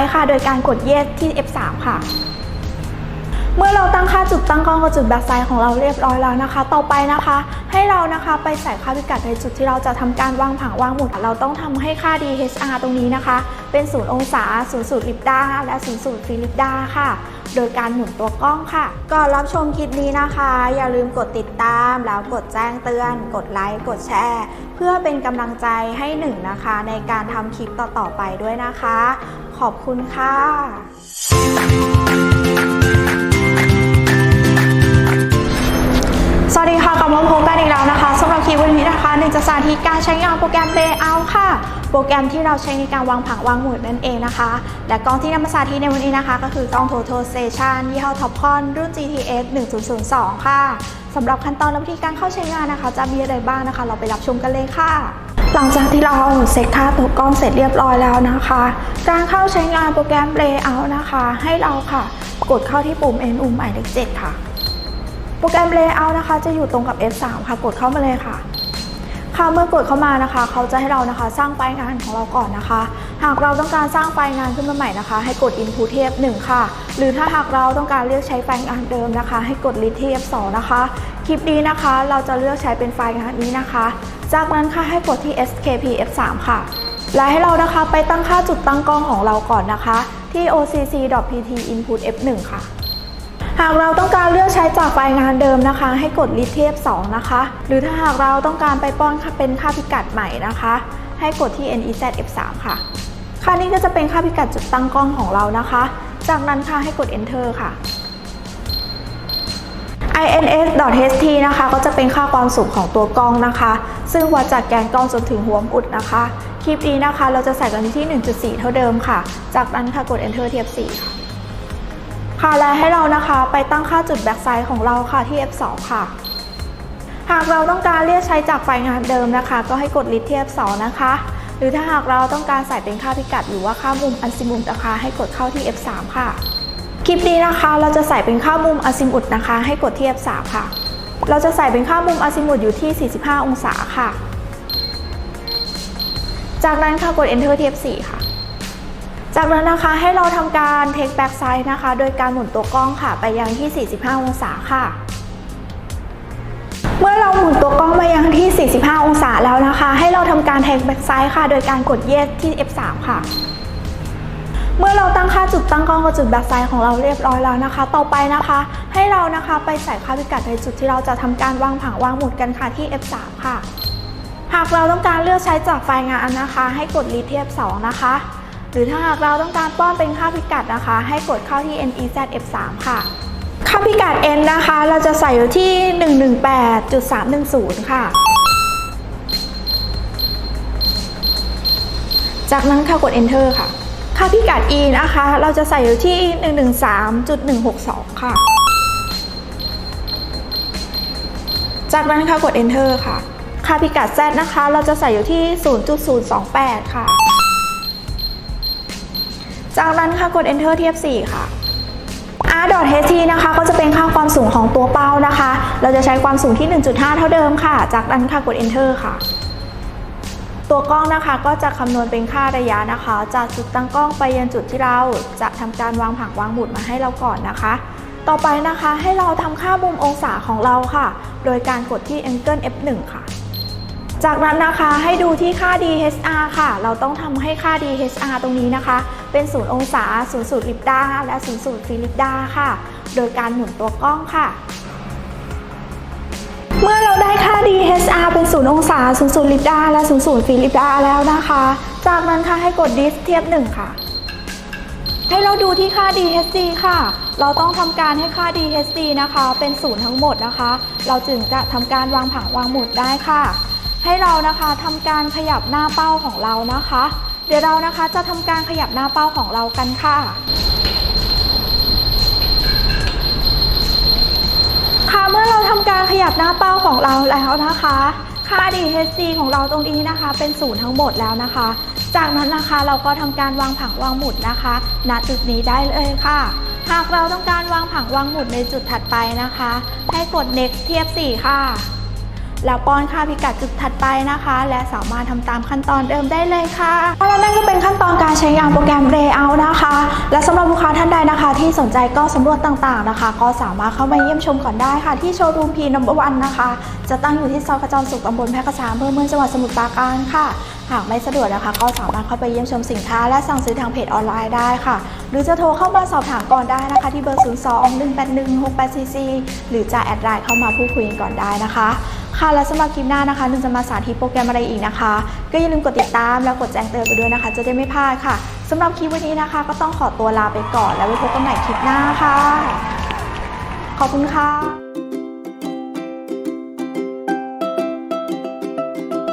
ซ์ค่ะ โดยการกด yes ที่ F3 ค่ะ เมื่อเราตั้งค่าจุดตั้งกล้องกับจุดแบ็คไซด์ของเราเรียบร้อยแล้วนะคะ ต่อไปนะคะ ให้เรานะคะไปใส่ค่าพิกัดในจุดที่เราจะทำการวางผังวางหมุด เราต้องทำให้ค่า DHR ตรงนี้นะคะ เป็น0องศา0สูตรลิปดาและ0สูตรฟิลิปดาค่ะ โดยการหมุนตัวกล้องค่ะ ก่อนรับชมคลิปนี้นะคะ อย่าลืมกดติดตามแล้วกดแจ้งเตือน กดไลค์กดแชร์ เพื่อเป็นกำลังใจให้หนึ่งนะคะ ในการทำคลิปต่อๆไปด้วยนะคะ ขอบคุณค่ะ สวัสดีค่ะกลับมาพบกันอีกแล้วนะคะสำหรับคลิปวันนี้นะคะหนึ่งจะสาธิตการใช้งานโปรแกรม Layout ค่ะ โปรแกรมที่เราใช้ในการวางผังวางหมุดนั่นเองนะคะ และกล้องที่นำมาสาธิตในวันนี้นะคะ ก็คือกล้อง Total Station ยี่ห้อ Topcon รุ่น GTX 1002 ค่ะสำหรับขั้นตอนและวิธีการเข้าใช้งานนะคะ จะมีอะไรบ้างนะคะ เราไปรับชมกันเลยค่ะหลังจากที่เราเซ็ตค่าตัวกล้องเสร็จเรียบร้อยแล้วนะคะ การเข้าใช้งานโปรแกรม Layout นะคะ ให้เราค่ะ กดเข้าที่ปุ่ม N อุ่มหมายเลข7ค่ะ โปรแกรม Layout นะคะ จะอยู่ตรงกับ F3 ค่ะ กดเข้ามาเลยค่ะ ค่ะ เมื่อกดเข้ามานะคะ เขาจะให้เรานะคะ สร้างไฟล์งานของเราก่อนนะคะ หากเราต้องการสร้างไฟล์งานขึ้นมาใหม่นะคะ ให้กด Input F1 ค่ะ หรือถ้าหากเราต้องการเลือกใช้ไฟล์งานเดิมนะคะ ให้กด List F2 นะคะ คลิปนี้นะคะ เราจะเลือกใช้เป็นไฟล์งานนี้นะคะ จากนั้นค่ะ ให้กดที่ Escape F3 ค่ะและให้เรานะคะไปตั้งค่าจุดตั้งกล้องของเราก่อนนะคะ ที่ occ.pt input F1 ค่ะ หากเราต้องการเลือกใช้จากไฟล์งานเดิมนะคะ ให้กด list ที่ F2 นะคะ หรือถ้าหากเราต้องการไปป้อนเป็นค่าพิกัดใหม่นะคะ ให้กดที่ NEZ F3 ค่ะ ค่านี้ก็จะเป็นค่าพิกัดจุดตั้งกล้องของเรานะคะ จากนั้นค่ะให้กด Enter ค่ะ ins.ht นะคะ ก็จะเป็นค่าความสูงของตัวกล้องนะคะ ซึ่งวัดจากแกนกล้องจนถึงหัวมุดนะคะ คลิปนี้นะคะ เราจะใส่กันที่ 1.4 เท่าเดิมค่ะ จากนั้นค่ะกด Enter เที่ F4 ค่ะ ค่ะและให้เรานะคะไปตั้งค่าจุดแบ็กไซด์ของเราค่ะที่ F2 ค่ะ หากเราต้องการเรียกใช้จากไฟล์งานเดิมนะคะ ก็ให้กด list ที่ F2 นะคะ หรือถ้าหากเราต้องการใส่เป็นค่าพิกัด หรือว่าค่ามุมอันซิมุมนะคะให้กดเข้าที่ F3 ค่ะ คลิปนี้นะคะ เราจะใส่เป็นค่ามุมอัซิมุดนะคะ ให้กดที่ F3 ค่ะ เราจะใส่เป็นค่ามุมอัซิมุดอยู่ที่ 45 องศาค่ะ จากนั้นค่ะกด Enter ที่ F4 ค่ะ จากนั้นนะคะให้เราทำการ take back side นะคะ โดยการหมุนตัวกล้องค่ะ ไปยังที่ 45 องศาค่ะ เมื่อเราหมุนตัวกล้องไปยังที่ 45 องศาแล้วนะคะ ให้เราทำการ take back side ค่ะ โดยการกด yes ที่ F3 ค่ะ เมื่อเราตั้งค่าจุดตั้งกล้องกับจุดแบ็คไซด์ของเราเรียบร้อยแล้วนะคะ ต่อไปนะคะ ให้เรานะคะไปใส่ค่าพิกัดในจุดที่เราจะทำการวางผังวางหมุดกันค่ะที่ F3 ค่ะ หากเราต้องการเลือกใช้จากไฟล์งานนะคะ ให้กด list ที่ F2 นะคะ หรือถ้าหากเราต้องการป้อนเป็นค่าพิกัดนะคะ ให้กดเข้าที่ NEZ F3 ค่ะค่าพิกัด N นะคะ เราจะใส่อยู่ที่ 118.310 ค่ะ จากนั้นค่ะกด Enter ค่ะ ค่าพิกัด E นะคะ เราจะใส่อยู่ที่ 113.162 ค่ะ จากนั้นค่ะกด Enter ค่ะ ค่าพิกัด Z นะคะ เราจะใส่อยู่ที่ 0.028 ค่ะ จากนั้นค่ะกด Enter เที่ F4 ค่ะ r.ht นะคะก็จะเป็นค่าความสูงของตัวเป้านะคะ เราจะใช้ความสูงที่ 1.5 เท่าเดิมค่ะ จากนั้นค่ะกด Enter ค่ะ ตัวกล้องนะคะก็จะคำนวณเป็นค่าระยะนะคะ จากจุดตั้งกล้องไปยังจุดที่เราจะทำการวางผังวางหมุดมาให้เราก่อนนะคะ ต่อไปนะคะให้เราทำค่ามุมองศาของเราค่ะ โดยการกดที่ Angle F1 ค่ะ จากนั้นนะคะให้ดูที่ค่า DHR ค่ะ เราต้องทำให้ค่า DHR ตรงนี้นะคะ เป็น 0 องศา0สูตรลิปดาและ0สูตรฟิลิปดาค่ะ โดยการหมุนตัวกล้องค่ะ เมื่อเราได้ค่า DHR เป็น 0 องศา0สูตรลิปดาและ0สูตรฟิลิปดาแล้วนะคะ จากนั้นค่ะให้กด dis เทียบ1 ค่ะให้เราดูที่ค่า DHD ค่ะ เราต้องทำการให้ค่า DHD นะคะ เป็นศูนย์ทั้งหมดนะคะ เราจึงจะทำการวางผังวางหมุดได้ค่ะ ให้เรานะคะทำการขยับหน้าเป้าของเรานะคะ เดี๋ยวเรานะคะจะทำการขยับหน้าเป้าของเรากันค่ะค่ะเมื่อเราทำการขยับหน้าเป้าของเราแล้วนะคะ ค่า DHC ของเราตรงนี้นะคะ เป็นศูนย์ทั้งหมดแล้วนะคะ จากนั้นนะคะเราก็ทำการวางผังวางหมุดนะคะณจุดนี้ได้เลยค่ะหากเราต้องการวางผังวางหมุดในจุดถัดไปนะคะ ให้กด next เทียบ 4 ค่ะ แล้วป้อนค่าพิกัดจุดถัดไปนะคะ และสามารถทำตามขั้นตอนเดิมได้เลยค่ะและนั่นก็เป็นขั้นตอนการใช้งานโปรแกรม Layout นะคะ และสำหรับลูกค้าท่านใดนะคะ ที่สนใจก็สำรวจต่างๆนะคะ ก็สามารถเข้ามาเยี่ยมชมก่อนได้ค่ะ ที่โชว์รูมพีนัมเบอร์วันนะคะ จะตั้งอยู่ที่ซอยขจรสุขตำบลแพร่กษาอำเภอเมืองจังหวัดสมุทรปราการค่ะ หากไม่สะดวกนะคะ ก็สามารถเข้าไปเยี่ยมชมสินค้า และสั่งซื้อทางเพจออนไลน์ได้ค่ะ หรือจะโทรเข้ามาสอบถามก่อนได้นะคะ ที่เบอร์ 0 2 1 8 1 6 8 4 4 หรือจะแอดไลน์เข้ามาพูดคุยกันก่อนได้นะคะ ค่ะและสำหรับคลิปหน้านะคะนึงจะมาสาธิตโปรแกรมอะไรอีกนะคะ ก็อย่าลืมกดติดตามและกดแจ้งเตือนไปด้วยนะคะ จะได้ไม่พลาดค่ะสำหรับคลิปวันนี้นะคะ ก็ต้องขอตัวลาไปก่อนแล้วไว้พบกันใหม่คลิปหน้าค่ะ ขอบคุณค่ะ